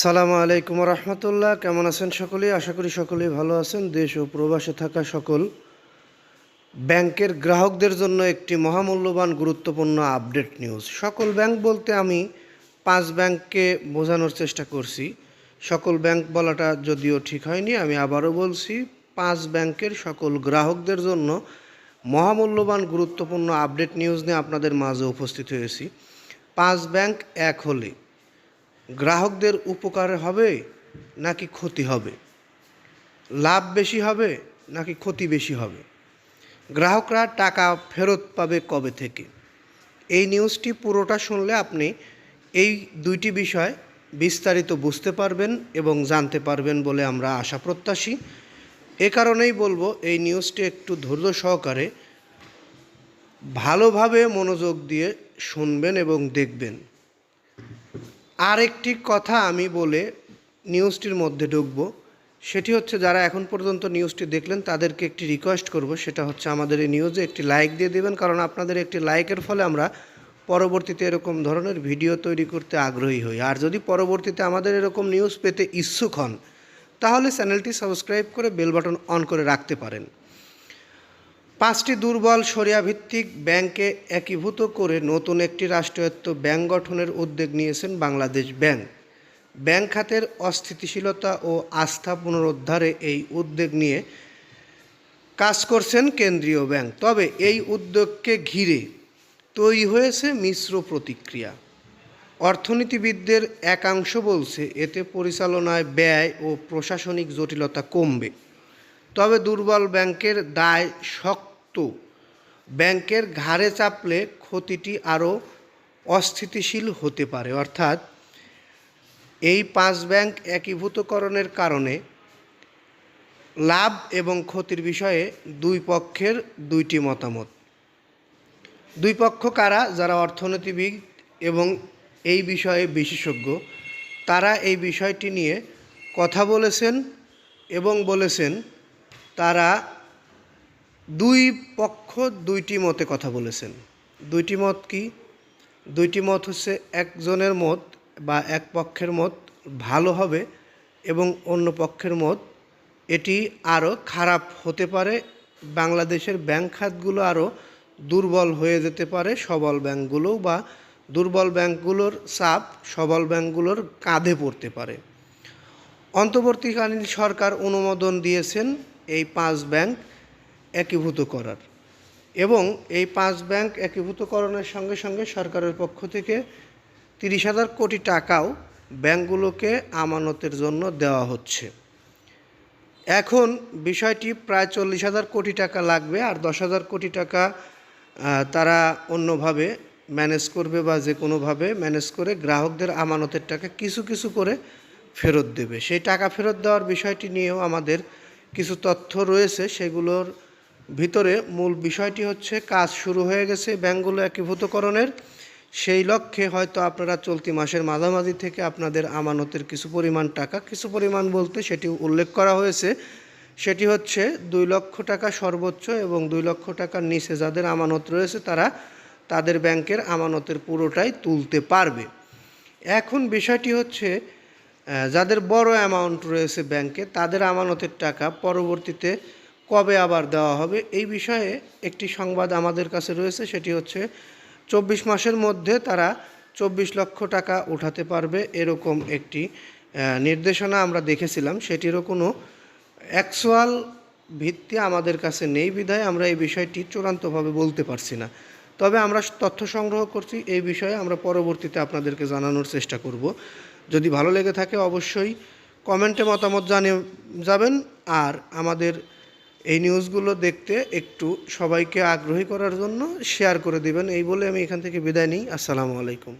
সালামু আলাইকুম রহমতুল্লাহ। কেমন আছেন সকলেই? আশা করি সকলেই ভালো আছেন। দেশ ও প্রবাসে থাকা সকল ব্যাংকের গ্রাহকদের জন্য একটি মহামূল্যবান, গুরুত্বপূর্ণ আপডেট নিউজ। সকল ব্যাংক বলতে আমি পাঁচ ব্যাংককে বোঝানোর চেষ্টা করছি। সকল ব্যাংক বলাটা যদিও ঠিক হয়নি, আমি আবারও বলছি, পাঁচ ব্যাংকের সকল গ্রাহকদের জন্য মহামূল্যবান, গুরুত্বপূর্ণ আপডেট নিউজ নিয়ে আপনাদের মাঝে উপস্থিত হয়েছি। পাঁচ ব্যাংক এক হলে। গ্রাহকদের উপকার হবে নাকি ক্ষতি হবে? লাভ বেশি হবে নাকি ক্ষতি বেশি হবে? গ্রাহকরা টাকা ফেরত পাবে কবে থেকে? এই নিউজটি পুরোটা শুনলে আপনি এই দুইটি বিষয় বিস্তারিত বুঝতে পারবেন এবং জানতে পারবেন বলে আমরা আশা প্রত্যাশী। এ কারণেই বলব, এই নিউজটি একটু ধৈর্য সহকারে ভালোভাবে মনোযোগ দিয়ে শুনবেন এবং দেখবেন। আরেকটি কথা আমি বলে নিউজটির মধ্যে ঢুকব। সেটি হচ্ছে যারা এখন পর্যন্ত নিউজটি দেখলেন, তাদেরকে একটি রিকোয়েস্ট করব। সেটা হচ্ছে আমাদের এই নিউজে একটি লাইক দিয়ে দেবেন, কারণ আপনাদের একটি লাইকের ফলে আমরা পরবর্তীতে এরকম ধরনের ভিডিও তৈরি করতে আগ্রহী হই। আর যদি পরবর্তীতে আমাদের এরকম নিউজ পেতে ইচ্ছুক হন, তাহলে চ্যানেলটি সাবস্ক্রাইব করে বেল বাটন অন করে রাখতে পারেন। পাঁচটি দুর্বল সরিয়াভিত্তিক ব্যাংকে একীভূত করে নতুন একটি রাষ্ট্রায়ত্ত ব্যাংক গঠনের উদ্যোগ নিয়েছেন বাংলাদেশ ব্যাংক। ব্যাংক খাতের অস্থিতিশীলতা ও আস্থা পুনরুদ্ধারে এই উদ্যোগ নিয়ে কাজ করছেন কেন্দ্রীয় ব্যাংক। তবে এই উদ্যোগকে ঘিরে তৈরি হয়েছে মিশ্র প্রতিক্রিয়া। অর্থনীতিবিদদের একাংশ বলছে, এতে পরিচালনায় ব্যয় ও প্রশাসনিক জটিলতা কমবে। তবে দুর্বল ব্যাংকের দায় শক্ত ব্যাংকের ঘাড়ে চাপলে ক্ষতিটি আরও অস্থিতিশীল হতে পারে। অর্থাৎ এই পাঁচ ব্যাংক একীভূতকরণের কারণে লাভ এবং ক্ষতির বিষয়ে দুই পক্ষের দুইটি মতামত। দুই পক্ষ কারা, যারা অর্থনীতিবিদ এবং এই বিষয়ে বিশেষজ্ঞ, তারা এই বিষয়টি নিয়ে কথা বলেছেন এবং বলেছেন, তারা দুই পক্ষ দুইটি মতে কথা বলেছেন। দুইটি মত কি? দুইটি মত হচ্ছে একজনের মত বা এক পক্ষের মত ভালো হবে এবং অন্য পক্ষের মত এটি আরও খারাপ হতে পারে। বাংলাদেশের ব্যাংক খাতগুলো আরও দুর্বল হয়ে যেতে পারে সবল ব্যাংকগুলোও বা দুর্বল ব্যাংকগুলোর চাপ সবল ব্যাংকগুলোর কাঁধে পড়তে পারে। অন্তর্বর্তীকালীন সরকার অনুমোদন দিয়েছেন এই পাঁচ ব্যাংক একীভূত করার। এবং এই পাঁচ ব্যাংক একীভূতকরণের সঙ্গে সঙ্গে সরকারের পক্ষ থেকে তিরিশ হাজার কোটি টাকাও ব্যাংকগুলোকে আমানতের জন্য দেওয়া হচ্ছে। এখন বিষয়টি প্রায় চল্লিশ হাজার কোটি টাকা লাগবে আর দশ হাজার কোটি টাকা তারা অন্যভাবে ম্যানেজ করবে বা যে কোনোভাবে ম্যানেজ করে গ্রাহকদের আমানতের টাকা কিছু কিছু করে ফেরত দেবে। সেই টাকা ফেরত দেওয়ার বিষয়টি নিয়েও আমাদের কিছু তথ্য রয়েছে। সেগুলোর ভিতরে মূল বিষয়টি হচ্ছে কাজ শুরু হয়ে গেছে ব্যাংকগুলো একীভূতকরণের। সেই লক্ষ্যে হয়তো আপনারা চলতি মাসের মাঝামাঝি থেকে আপনাদের আমানতের কিছু পরিমাণ টাকা, কিছু পরিমাণ বলতে সেটি উল্লেখ করা হয়েছে। সেটি হচ্ছে দুই লক্ষ টাকা সর্বোচ্চ এবং দুই লক্ষ টাকার নিচে যাদের আমানত রয়েছে তারা তাদের ব্যাংকের আমানতের পুরোটাই তুলতে পারবে। এখন বিষয়টি হচ্ছে যাদের বড় অ্যামাউন্ট রয়েছে ব্যাংকে তাদের আমানতের টাকা পরবর্তীতে কবে আবার দেওয়া হবে? এই বিষয়ে একটি সংবাদ আমাদের কাছে রয়েছে, সেটি হচ্ছে চব্বিশ মাসের মধ্যে তারা চব্বিশ লক্ষ টাকা উঠাতে পারবে এরকম একটি নির্দেশনা আমরা দেখেছিলাম। সেটিরও কোনো অ্যাকচুয়াল ভিত্তি আমাদের কাছে নেই বিধায় আমরা এই বিষয়টি চূড়ান্তভাবে বলতে পারছি না। তবে আমরা তথ্য সংগ্রহ করছি, এই বিষয়ে আমরা পরবর্তীতে আপনাদেরকে জানানোর চেষ্টা করব। যদি ভালো লেগে থাকে অবশ্যই কমেন্টে মতামত জানিয়ে যাবেন, আর আমাদের এই নিউজগুলো দেখতে একটু সবাইকে আগ্রহী করার জন্য শেয়ার করে দিবেন। এই বলে আমি এখান থেকে বিদায় নিই। আসসালামু আলাইকুম।